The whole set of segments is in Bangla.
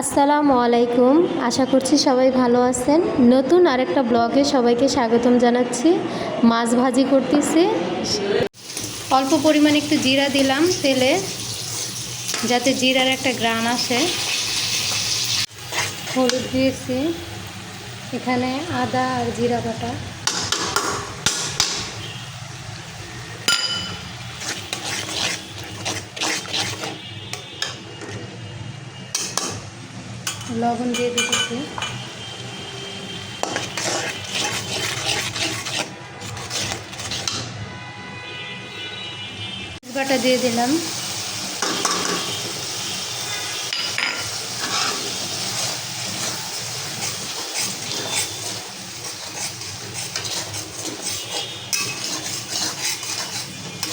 আসসালামু আলাইকুম। আশা করছি সবাই ভালো আছেন। নতুন আরেকটা ব্লগে সবাইকে স্বাগতম জানাচ্ছি। মাছ ভাজি করতেছি। অল্প পরিমাণে একটু জিরা দিলাম তেলে, যাতে জিরার একটা গ্রান আসে। হলুদ দিয়েছি। এখানে আদা আর জিরা বাটা। লবণ দিয়ে দিতেছি। বাটা দিয়ে দিলাম।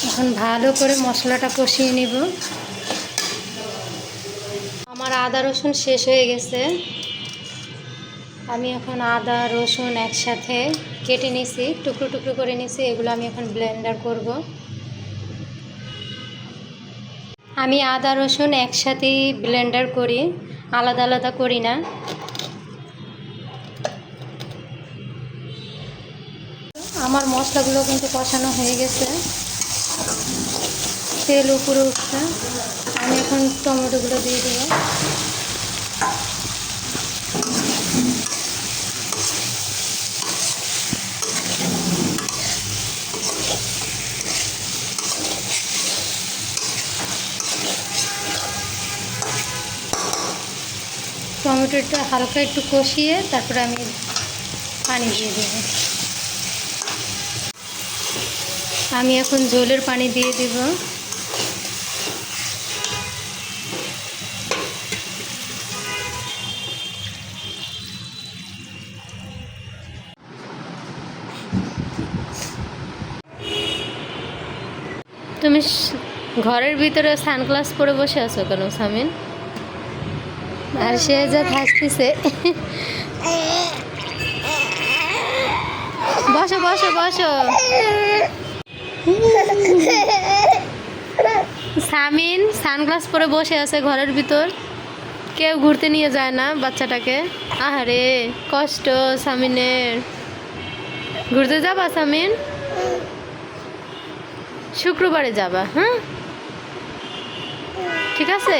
এখন ভালো করে মশলাটা কষিয়ে নিব। আদা, রসুন শেষ হয়ে গেছে। আমি এখন আদা, রসুন একসাথে কেটে নিছি, টুকরো টুকরো করে নিছি, এগুলো আমি এখন ব্লেন্ডার করব। আমি আদা, রসুন একসাথেই ব্লেন্ডার করি, আলাদা আলাদা করি না। আমার মশলাগুলো কিন্তু কষানো হয়ে গেছে। তেল উপরে উঠছে। আমি এখন টমেটোগুলো দিয়ে দেবো। টমেটোটা হালকা একটু কষিয়ে তারপরে আমি পানি দিয়ে দেবো। আমি এখন জলের পানি দিয়ে দেব। তুমি ঘরের ভিতরে সানগ্লাস পরে বসে আছো কেন, সামিন? আর সে যা থাকতেছে বসো বসো বসো। সামিন, সানগ্লাস পরে বসে আছে ঘরের ভিতর। কেউ ঘুরতে নিয়ে যায় না বাচ্চাটাকে। আহারে, কষ্ট সামিনের। ঘুরতে যাবা, সামিন? শুক্রবারে যাবা হ্যাঁ ঠিক আছে?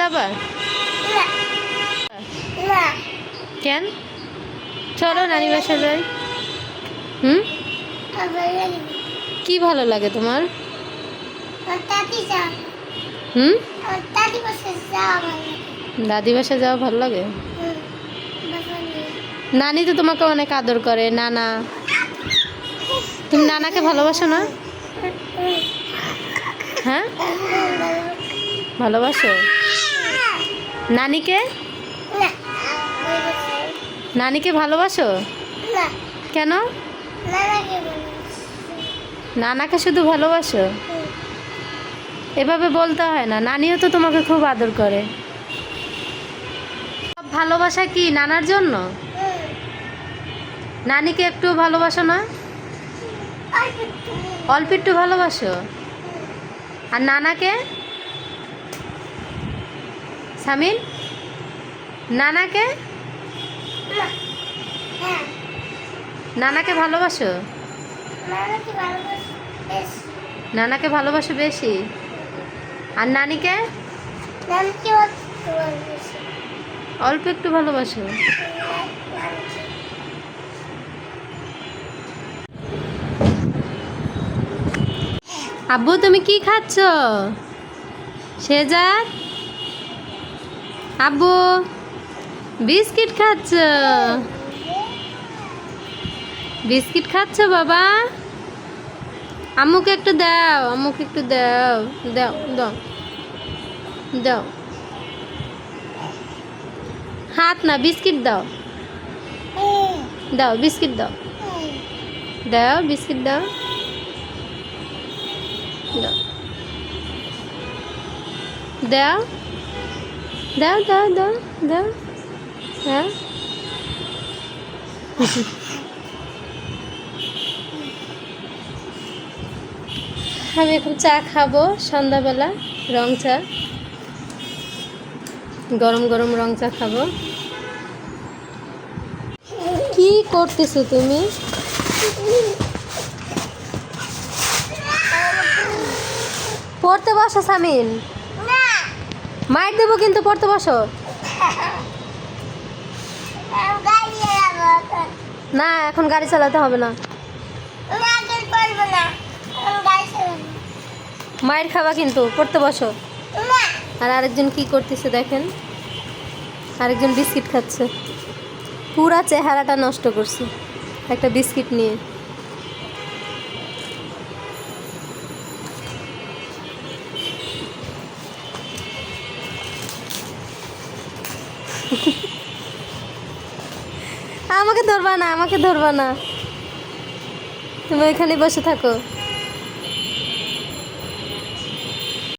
যাবা? কেন? চলো নানি বাসা যাই। হুম? কি ভালো লাগে তোমার? হুম? দাদি বাসা যাওয়া ভালো লাগে? নানি তো তোমাকে অনেক আদর করে নানা। তুমি নানাকে ভালোবাসো না? হ্যাঁ? ভালোবাসো? নানিকে? নানিকে ভালোবাসো? কেন? নানাকে শুধু ভালোবাসো? এভাবে বলতে হয় না। নানিও তো তোমাকে খুব আদর করে। ভালোবাসা কি নানার জন্য? নানিকে একটু ভালোবাসো না? অল্প একটু ভালোবাসো? আর নানাকে? সামিন? নানাকে? নানাকে ভালোবাসো? নানাকে ভালোবাসো বেশি। আর নানিকে? অল্প একটু ভালোবাসো। আব্বু, তুমি কি খাচ্ছ? সেজার আব্বু, বিস্কিট খাচ্ছ? বিস্কিট খাচ্ছ বাবা? আম্মুকে একটু দাও, আম্মুকে একটু দাও দাও দাও দাও। হাত না, বিস্কিট দাও। দাও, বিস্কিট দাও। দাও, বিস্কিট দাও। দাও। দাও দাও দাও দাও। হ্যাঁ। আমি এখন চা খাব সন্ধ্যাবেলা, রং চা। গরম গরম রং চা খাব। কি করতেছো তুমি? পড়তে বসো সামিন না। মাইর দেবো কিন্তু পড়তে বসো। না এখন গাড়ি চালাতে হবে না। মায়ের খাবা কিন্তু পড়তে বসো। আর আরেকজন কি করতেছে দেখেন? আরেকজন বিস্কিট খাচ্ছে। পুরা চেহারাটা নষ্ট করছে। একটা বিস্কিট নিয়ে। আমাকে ধরবা না আমাকে ধরবা না। তুমি ওইখানে বসে থাকো।